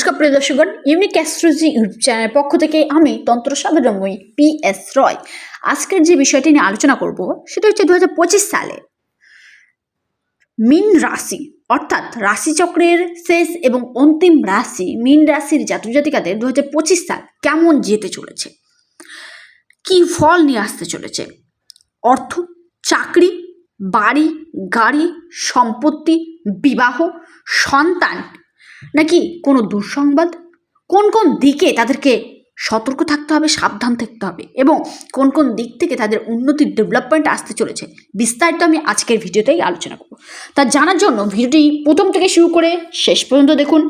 নমস্কার প্রিয় দর্শকগণ unique astrology YouTube চ্যানেলের পক্ষ থেকে আমি তন্ত্র সাধনময়ী পি এস রয় আজকের যে বিষয়টি নিয়ে আলোচনা করব, সেটা হচ্ছে দুহাজার পঁচিশ সালে মিন রাশি, অর্থাৎ রাশিচক্রের শেষ এবং অন্তিম রাশি মিন রাশির জাতক জাতিকাদের দু হাজার পঁচিশ সাল কেমন যেতে চলেছে? কি ফল নিয়ে আসতে চলেছে? অর্থ, চাকরি, বাড়ি, গাড়ি, সম্পত্তি, বিবাহ, সন্তান নাকি কোনো দুঃসংবাদ? কোন কোন দিকে তাদেরকে সতর্ক থাকতে হবে, সাবধান থাকতে হবে? এবং কোন কোন দিক থেকে তাদের উন্নতির ডেভেলপমেন্ট আসতে চলেছে? বিস্তারিত আমি আজকের ভিডিওতেই আলোচনা করব। তা জানার জন্য ভিডিওটি প্রথম থেকে শুরু করে শেষ পর্যন্ত দেখুন।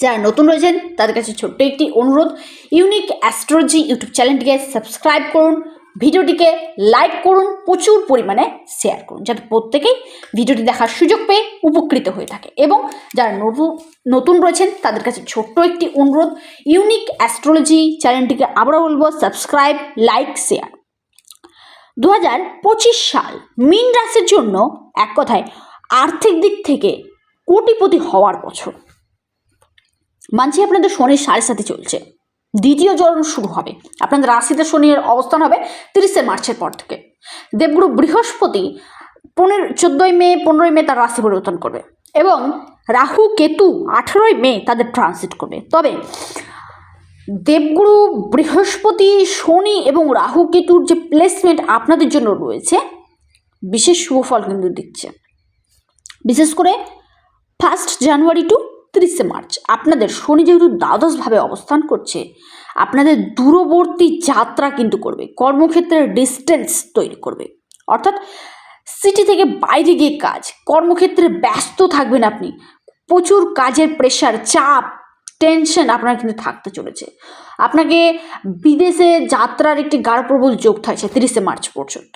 যারা নতুন রয়েছেন, তাদের কাছে ছোট্ট একটি অনুরোধ, ইউনিক অ্যাস্ট্রোলজি ইউটিউব চ্যানেলটিকে সাবস্ক্রাইব করুন ভিডিওটিকে লাইক করুন, প্রচুর পরিমাণে শেয়ার করুন, যাতে প্রত্যেকেই ভিডিওটি দেখার সুযোগ পেয়ে উপকৃত হয়ে থাকে। এবং যারা নতুন নতুন রয়েছেন, তাদের কাছে ছোট্ট একটি অনুরোধ ইউনিক অ্যাস্ট্রোলজি চ্যানেলটিকে আবারও বলব সাবস্ক্রাইব লাইক শেয়ার দু হাজার পঁচিশ সাল, মিন রাশির জন্য এক কথায় আর্থিক দিক থেকে কোটিপতি হওয়ার বছর। মানছি আপনাদের শনির সাড়ে সাথে চলছে। দ্বিতীয় চরণ শুরু হবে। আপনাদের রাশিতে শনির অবস্থান হবে তিরিশে মার্চের পর থেকে। দেবগুরু বৃহস্পতি পনেরো, চোদ্দোই মে, পনেরোই মে তার রাশি পরিবর্তন করবে এবং রাহু, কেতু আঠেরোই মে তাদের ট্রানজিট করবে। তবে দেবগুরু বৃহস্পতি, শনি এবং রাহু, কেতুর যে প্লেসমেন্ট আপনাদের জন্য রয়েছে, বিশেষ শুভ ফল কিন্তু দিচ্ছে। বিশেষ করে ফার্স্ট জানুয়ারি টু তিরিশে মার্চ। আপনাদের শনি যেহেতু দ্বাদশভাবে অবস্থান করছে, আপনাদের দূরবর্তী যাত্রা কিন্তু করবে, কর্মক্ষেত্রের ডিস্টেন্স তৈরি করবে। অর্থাৎ সিটি থেকে বাইরে গিয়ে কাজ, কর্মক্ষেত্রে ব্যস্ত থাকবেন আপনি। প্রচুর কাজের প্রেশার চাপ টেনশন আপনার কিন্তু থাকতে চলেছে। আপনাকে বিদেশে যাত্রার একটি গাঢ় প্রবল যোগ থাকছে তিরিশে মার্চ পর্যন্ত।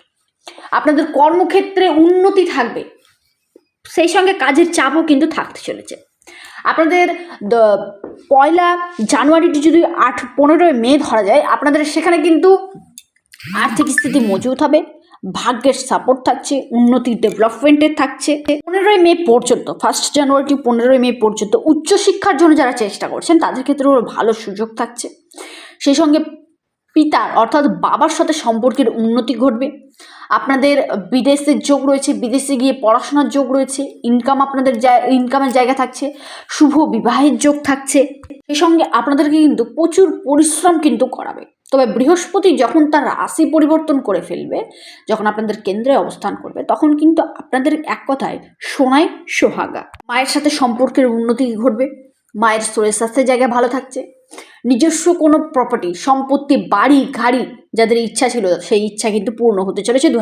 আপনাদের কর্মক্ষেত্রে উন্নতি থাকবে, সেই সঙ্গে কাজের চাপও কিন্তু থাকতে চলেছে। আপনাদের পয়লা জানুয়ারিটি যদি আট, পনেরোই মে ধরা যায়, আপনাদের সেখানে কিন্তু আর্থিক স্থিতি মজবুত হবে, ভাগ্যের সাপোর্ট থাকছে, উন্নতি ডেভেলপমেন্টের থাকছে। পনেরোই মে পর্যন্ত ফার্স্ট জানুয়ারি টু পনেরোই মে পর্যন্ত উচ্চশিক্ষার জন্য যারা চেষ্টা করছেন, তাদের ক্ষেত্রেও ভালো সুযোগ থাকছে। সেই সঙ্গে পিতার অর্থাৎ বাবার সাথে সম্পর্কের উন্নতি ঘটবে। আপনাদের বিদেশের যোগ রয়েছে, বিদেশে গিয়ে পড়াশোনার যোগ রয়েছে ইনকাম আপনাদের ইনকামের জায়গা থাকছে, শুভ বিবাহের যোগ থাকছে। সেই সঙ্গে আপনাদেরকে কিন্তু প্রচুর পরিশ্রম কিন্তু করাবে। তবে বৃহস্পতি যখন তার রাশি পরিবর্তন করে ফেলবে, যখন আপনাদের কেন্দ্রে অবস্থান করবে, তখন কিন্তু আপনাদের এক কথায় সোনায় সোহাগা। মায়ের সাথে সম্পর্কের উন্নতি ঘটবে। মায়ের শরীর স্বাস্থ্যের জায়গা ভালো থাকছে। নিজস্ব কোনো প্রপার্টি সম্পত্তি, বাড়ি, গাড়ি যাদের ইচ্ছা ছিল সেই ইচ্ছা কিন্তু পূর্ণ হতে চলেছে দু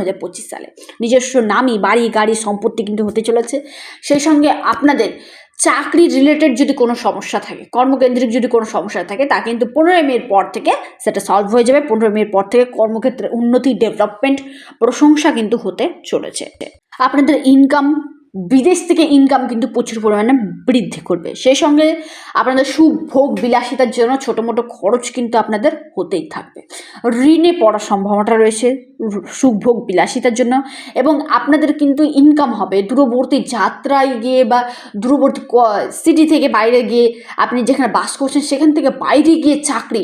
সালে। নিজস্ব নামই বাড়ি, গাড়ি, সম্পত্তি কিন্তু হতে চলেছে। সেই সঙ্গে আপনাদের চাকরি রিলেটেড যদি কোনো সমস্যা থাকে, কর্মকেন্দ্রিক যদি কোনো সমস্যা থাকে, তা কিন্তু পনেরোই মের পর থেকে সেটা সলভ হয়ে যাবে। পনেরোই মের পর থেকে কর্মক্ষেত্রে উন্নতি ডেভেলপমেন্ট প্রশংসা কিন্তু হতে চলেছে। আপনাদের ইনকাম বিদেশ থেকে ইনকাম কিন্তু প্রচুর পরিমাণে বৃদ্ধি করবে। সেই সঙ্গে আপনাদের সুখ ভোগ বিলাসিতার জন্য ছোটো মোটো খরচ কিন্তু আপনাদের হতেই থাকবে। ঋণে পড়ার সম্ভাবনাটা রয়েছে সুখ ভোগ বিলাসিতার জন্য এবং আপনাদের কিন্তু ইনকাম হবে। দূরবর্তী যাত্রায় গিয়ে বা দূরবর্তী সিটি থেকে বাইরে গিয়ে আপনি যেখানে বাস করছেন, সেখান থেকে বাইরে গিয়ে চাকরি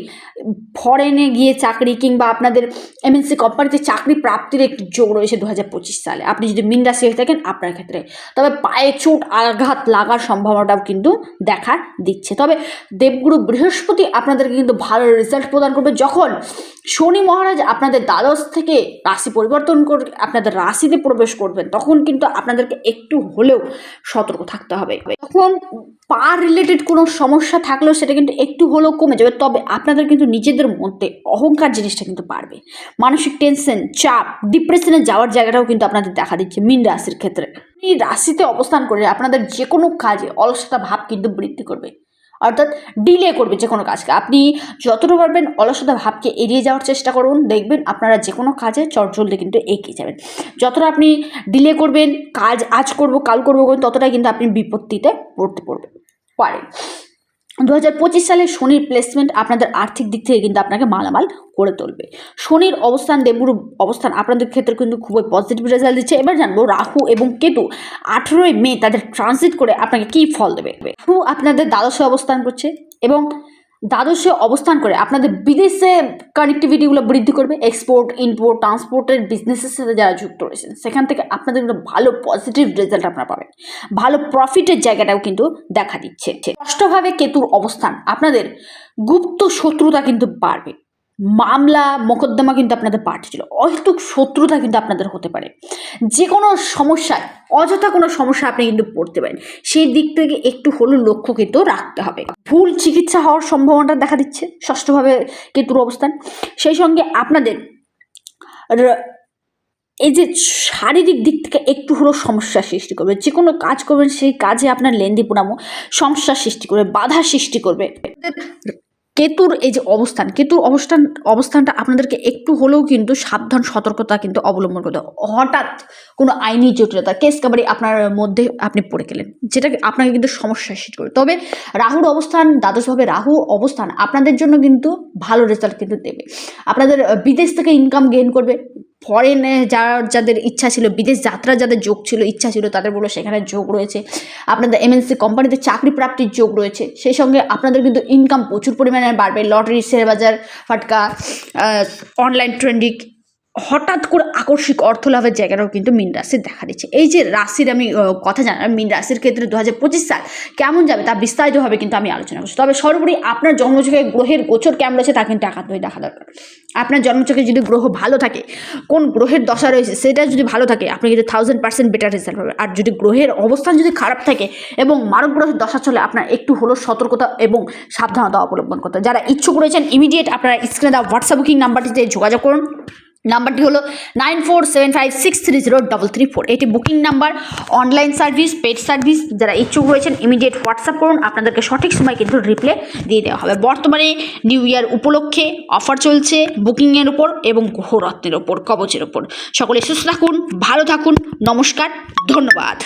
ফরেনে গিয়ে চাকরি কিংবা আপনাদের এমএনসি কোম্পানিতে চাকরি প্রাপ্তির একটি যোগ রয়েছে দু হাজার পঁচিশ সালে। আপনি যদি মিন রাশি হয়ে থাকেন, আপনার ক্ষেত্রে। তবে পায়ে চোট, আঘাত লাগার সম্ভাবনাটাও কিন্তু দেখা দিচ্ছে। তবে দেবগুরু বৃহস্পতি আপনাদেরকে কিন্তু ভালো রেজাল্ট প্রদান করবে যখন শনি মহারাজ আপনাদের দ্বাদশ থেকে রাশি পরিবর্তন করে, আপনাদের রাশিতে প্রবেশ করবেন, তখন কিন্তু আপনাদেরকে একটু হলেও সতর্ক থাকতে হবে। তখন পা রিলেটেড কোনো সমস্যা থাকলেও সেটা কিন্তু একটু হলেও কমে যাবে। তবে আপনাদের কিন্তু নিজেদের মধ্যে অহংকার জিনিসটা কিন্তু বাড়বে। মানসিক টেনশন চাপ ডিপ্রেশনে যাওয়ার জায়গাটাও কিন্তু আপনাদের দেখা দিচ্ছে মিন রাশির ক্ষেত্রে। এই রাশিতে অবস্থান করে আপনাদের যে কোনো কাজে অলসতা ভাব কিন্তু বৃদ্ধি করবে। অর্থাৎ ডিলে করবে যে কোনো কাজকে। আপনি যতটা পারবেন অলসতা ভাবকে এড়িয়ে যাওয়ার চেষ্টা করুন। দেখবেন আপনারা যে কোনো কাজে চটজলদি কিন্তু এগিয়ে যাবেন। যতটা আপনি ডিলে করবেন, কাজ আজ করব, কাল করব, ততটাই কিন্তু আপনি বিপত্তিতে পড়তে পড়বেন। পারেন দু হাজার পঁচিশ সালে শনির প্লেসমেন্ট আপনাদের আর্থিক দিক থেকে কিন্তু আপনাকে মালামাল করে তুলবে। শনির অবস্থান, দেবুর অবস্থান আপনাদের ক্ষেত্রে কিন্তু খুবই পজিটিভ রেজাল্ট দিচ্ছে। এবার জানব রাহু এবং কেতু আঠেরোই মে তাদের ট্রানজিট করে আপনাকে কী ফল দেবে? রাহু আপনাদের দ্বাদশে অবস্থান করছে এবং দ্বাদশে অবস্থান করে আপনাদের বিদেশে কানেক্টিভিটিগুলো বৃদ্ধি করবে এক্সপোর্ট ইম্পোর্ট ট্রান্সপোর্টের বিজনেসের সাথে যারা যুক্ত রয়েছেন, সেখান থেকে আপনাদের কিন্তু ভালো পজিটিভ রেজাল্ট আপনারা পাবেন। ভালো প্রফিটের জায়গাটাও কিন্তু দেখা দিচ্ছে। স্পষ্টভাবে কেতুর অবস্থান, আপনাদের গুপ্ত শত্রুতা কিন্তু বাড়বে। মামলা, মোকদ্দমা কিন্তু আপনাদের বাড়ছিল অহেতুক শত্রুতা কিন্তু আপনাদের হতে পারে। যে কোনো সমস্যায়, অযথা কোনো সমস্যা আপনি কিন্তু পড়তে পারেন। সেই দিক থেকে একটু হলেও লক্ষ্য কিন্তু রাখতে হবে। ভুল চিকিৎসা হওয়ার সম্ভাবনাটা দেখা দিচ্ছে, ষষ্ঠভাবে কেতুর অবস্থান। সেই সঙ্গে আপনাদের এই যে শারীরিক দিক থেকে একটু হলেও সমস্যার সৃষ্টি করবে। যে কোনো কাজ করবেন, সেই কাজে আপনার লেন্দি পুনামো সমস্যার সৃষ্টি করবে, বাধা সৃষ্টি করবে। কেতুর এই যে অবস্থান, কেতুর অবস্থান, অবস্থানটা আপনাদেরকে একটু হলেও কিন্তু সাবধান, সতর্কতা কিন্তু অবলম্বন করতে হঠাৎ কোনো আইনি জটিলতা কেস কাবারি আপনার মধ্যে আপনি পড়ে গেলেন, যেটা আপনাকে কিন্তু সমস্যার সৃষ্টি করবে। তবে রাহুর অবস্থান, দ্বাদশভাবে রাহু অবস্থান আপনাদের জন্য কিন্তু ভালো রেজাল্ট কিন্তু দেবে। আপনাদের বিদেশ থেকে ইনকাম গেইন করবে ফরেনে যার যাদের ইচ্ছা ছিল, বিদেশ যাত্রা যাদের যোগ ছিল, ইচ্ছা ছিল, তাদের বলো সেখানে যোগ রয়েছে। আপনাদের এমএনসি কোম্পানিতে চাকরি প্রাপ্তির যোগ রয়েছে। সেই সঙ্গে আপনাদের কিন্তু ইনকাম প্রচুর পরিমাণে বাড়বে। লটারি শেয়ার বাজার, ফাটকা অনলাইন ট্রেন্ডিং হঠাৎ করে আকস্মিক অর্থ লাভের জায়গাটাও কিন্তু মিন রাশির দেখা দিচ্ছে। এই যে রাশির আমি কথা জানালাম মিন রাশির ক্ষেত্রে দু হাজার পঁচিশ সাল কেমন যাবে তা বিস্তারিতভাবে কিন্তু আমি আলোচনা করছি। তবে সর্বোপরি আপনার জন্মচোখে গ্রহের গোচর কেমন রয়েছে তা কিন্তু একান্তই দেখা দরকার। আপনার জন্মচোখে যদি গ্রহ ভালো থাকে, কোন গ্রহের দশা রয়েছে সেটা যদি ভালো থাকে, আপনি কিন্তু থাউজেন্ড পার্সেন্ট বেটার রেজাল্ট পাবেন। আর যদি গ্রহের অবস্থান যদি খারাপ থাকে এবং মানব গ্রহের দশা চলে, আপনার একটু হলো সতর্কতা এবং সাবধানতা অবলম্বন করতে যারা ইচ্ছুক রয়েছেন ইমিডিয়েট আপনারা স্ক্রিনে দেওয়া হোয়াটসঅ্যাপ বুকিং নাম্বারটিতে যোগাযোগ করুন। নাম্বারটি হলো nine four seven five six three zero double three four. এটি booking number, online service, paid service, যারা ইচ্ছুক রয়েছেন ইমিডিয়েট হোয়াটসঅ্যাপ করুন, আপনাদেরকে সঠিক সময় কিন্তু রিপ্লে দিয়ে দেওয়া হবে। বর্তমানে নিউ ইয়ার উপলক্ষে অফার চলছে বুকিংয়ের উপর এবং গ্রহরত্নের ওপর কবচের ওপর সকলে সুস্থ থাকুন, ভালো থাকুন, নমস্কার, ধন্যবাদ।